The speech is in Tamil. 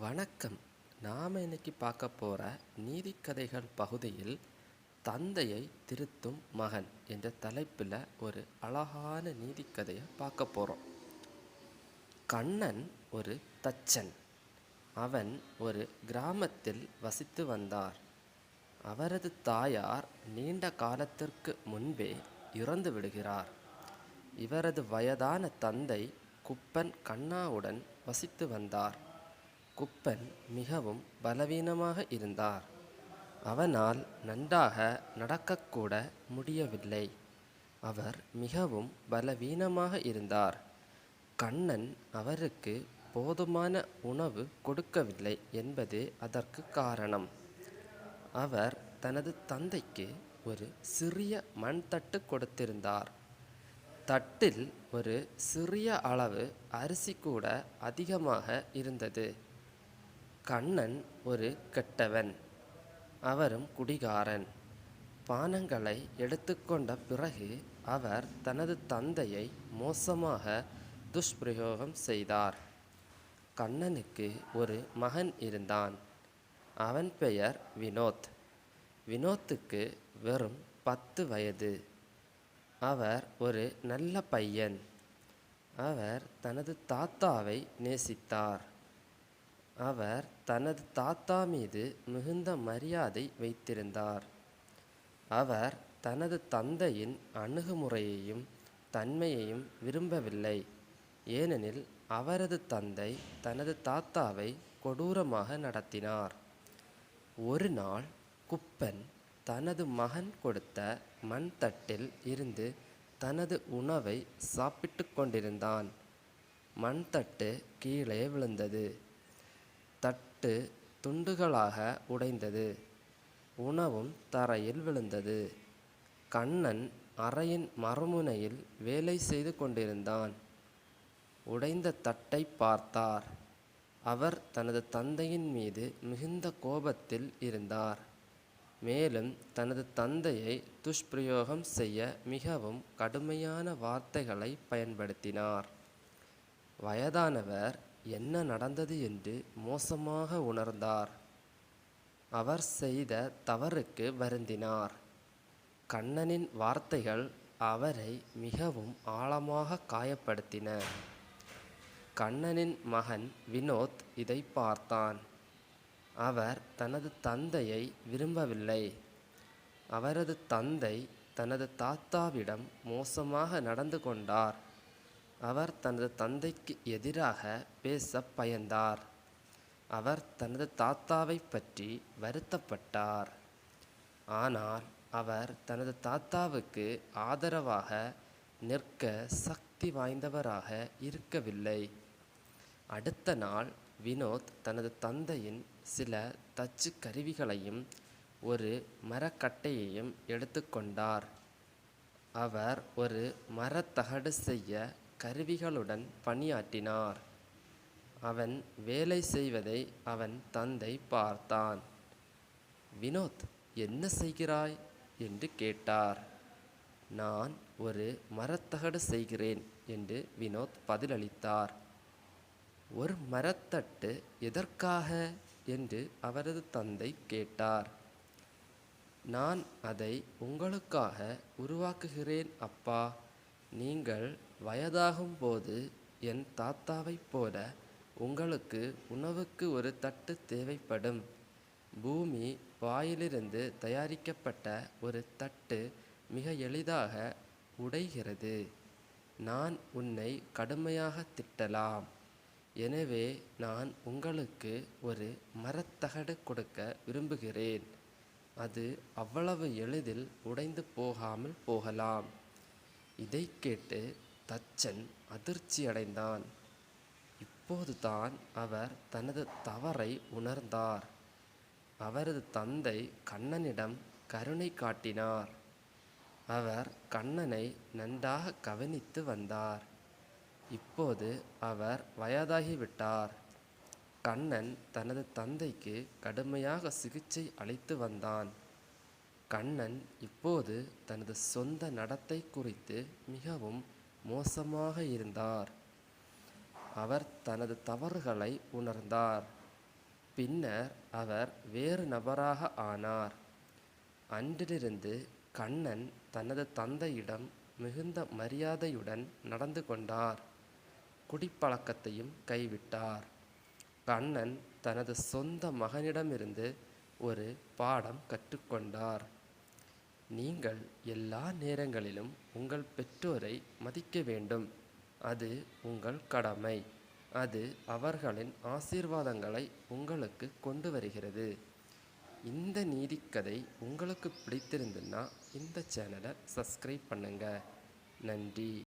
வணக்கம். நாம் இன்னைக்கு பார்க்க போகிற நீதிக்கதைகள் பகுதியில் தந்தையை திருத்தும் மகன் என்ற தலைப்பில் ஒரு அழகான நீதிக்கதையை பார்க்க போகிறோம் கண்ணன் ஒரு தச்சன். அவன் ஒரு கிராமத்தில் வசித்து வந்தார். அவரது தாயார் நீண்ட காலத்திற்கு முன்பே இறந்து விடுகிறார். இவரது வயதான தந்தை குப்பன் கண்ணாவுடன் வசித்து வந்தார். குப்பன் மிகவும் பலவீனமாக இருந்தார். அவனால் நன்றாக நடக்கக்கூட முடியவில்லை. அவர் மிகவும் பலவீனமாக இருந்தார். கண்ணன் அவருக்கு போதுமான உணவு கொடுக்கவில்லை என்பது அதற்கு காரணம். அவர் தனது தந்தைக்கு ஒரு சிறிய மண் தட்டு கொடுத்திருந்தார். தட்டில் ஒரு சிறிய அளவு அரிசி கூட அதிகமாக இருந்தது. கண்ணன் ஒரு கெட்டவன். அவரும் குடிகாரன். பானங்களை எடுத்துக்கொண்ட பிறகு அவர் தனது தந்தையை மோசமாக துஷ்பிரயோகம் செய்தார். கண்ணனுக்கு ஒரு மகன் இருந்தான். அவன் பெயர் வினோத். வினோத்துக்கு வெறும் பத்து வயது. அவர் ஒரு நல்ல பையன். அவர் தனது தாத்தாவை நேசித்தார். அவர் தனது தாத்தா மீது மிகுந்த மரியாதை வைத்திருந்தார். அவர் தனது தந்தையின் அணுகுமுறையையும் தன்மையையும் விரும்பவில்லை. ஏனெனில் அவரது தந்தை தனது தாத்தாவை கொடூரமாக நடத்தினார். ஒரு நாள் குப்பன் தனது மகன் கொடுத்த மண் தட்டில் இருந்து தனது உணவை சாப்பிட்டு கொண்டிருந்தான். மண்தட்டு கீழே விழுந்தது. தட்டு துண்டுகளாக உடைந்தது. உணவும் தரையில் விழுந்தது. கண்ணன் அறையின் மறுமுனையில் வேலை செய்து கொண்டிருந்தான். உடைந்த தட்டை பார்த்தார். அவர் தனது தந்தையின் மீது மிகுந்த கோபத்தில் இருந்தார். மேலும் தனது தந்தையை துஷ்பிரயோகம் செய்ய மிகவும் கடுமையான வார்த்தைகளை பயன்படுத்தினார். வயதானவர் என்ன நடந்தது என்று மோசமாக உணர்ந்தார். அவர் செய்த தவறுக்கு வருந்தினார். கண்ணனின் வார்த்தைகள் அவரை மிகவும் ஆழமாக காயப்படுத்தின. கண்ணனின் மகன் வினோத் இதை பார்த்தான். அவர் தனது தந்தையை விரும்பவில்லை. அவரது தந்தை தனது தாத்தாவிடம் மோசமாக நடந்து கொண்டார். அவர் தனது தந்தைக்கு எதிராக பேச பயந்தார். அவர் தனது தாத்தாவை பற்றி வருத்தப்பட்டார். ஆனால் அவர் தனது தாத்தாவுக்கு ஆதரவாக நிற்க சக்தி வாய்ந்தவராக இருக்கவில்லை. அடுத்த நாள் வினோத் தனது தந்தையின் சில தச்சு கருவிகளையும் ஒரு மரக்கட்டையையும் எடுத்துக்கொண்டார் அவர் ஒரு மரத்தகடு செய்ய கருவிகளுடன் பணியாற்றினார். அவன் வேலை செய்வதை அவன் தந்தை பார்த்தான். வினோத் என்ன செய்கிறாய்? என்று கேட்டார். நான் ஒரு மரத்தகடு செய்கிறேன் என்று வினோத் பதிலளித்தார். ஒரு மரத்தட்டு எதற்காக? என்று அவரது தந்தை கேட்டார். நான் அதை உங்களுக்காக உருவாக்குகிறேன் அப்பா. நீங்கள் வயதாகும் போது என் தாத்தாவைப் போல உங்களுக்கு உணவுக்கு ஒரு தட்டு தேவைப்படும். பூமி வாயிலிருந்து தயாரிக்கப்பட்ட ஒரு தட்டு மிக எளிதாக உடைகிறது. நான் உன்னை கடுமையாக திட்டலாம். எனவே நான் உங்களுக்கு ஒரு மரத்தகடு கொடுக்க விரும்புகிறேன். அது அவ்வளவு எளிதில் உடைந்து போகாமல் போகலாம். இதை கேட்டு தச்சன் அதிர்ச்சியடைந்தான். இப்போது தான் அவர் தனது தவறை உணர்ந்தார். அவரது தந்தை கண்ணனிடம் கருணை காட்டினார். அவர் கண்ணனை நன்றாக கவனித்து வந்தார். இப்போது அவர் வயதாகிவிட்டார். கண்ணன் தனது தந்தைக்கு கடுமையாக சிகிச்சை அளித்து வந்தான். கண்ணன் இப்போது தனது சொந்த நடத்தை குறித்து மிகவும் மோசமாக இருந்தார். அவர் தனது தவறுகளை உணர்ந்தார். பின்னர் அவர் வேறு நபராக ஆனார். அன்றிலிருந்து கண்ணன் தனது தந்தையிடம் மிகுந்த மரியாதையுடன் நடந்து கொண்டார். குடிப்பழக்கத்தையும் கைவிட்டார். கண்ணன் தனது சொந்த மகனிடமிருந்து ஒரு பாடம் கற்றுக்கொண்டார். நீங்கள் எல்லா நேரங்களிலும் உங்கள் பெற்றோரை மதிக்க வேண்டும். அது உங்கள் கடமை. அது அவர்களின் ஆசீர்வாதங்களை உங்களுக்கு கொண்டு வருகிறது. இந்த நீதிக்கதை உங்களுக்கு பிடித்திருந்துன்னா இந்த சேனலை சப்ஸ்கிரைப் பண்ணுங்கள் நன்றி.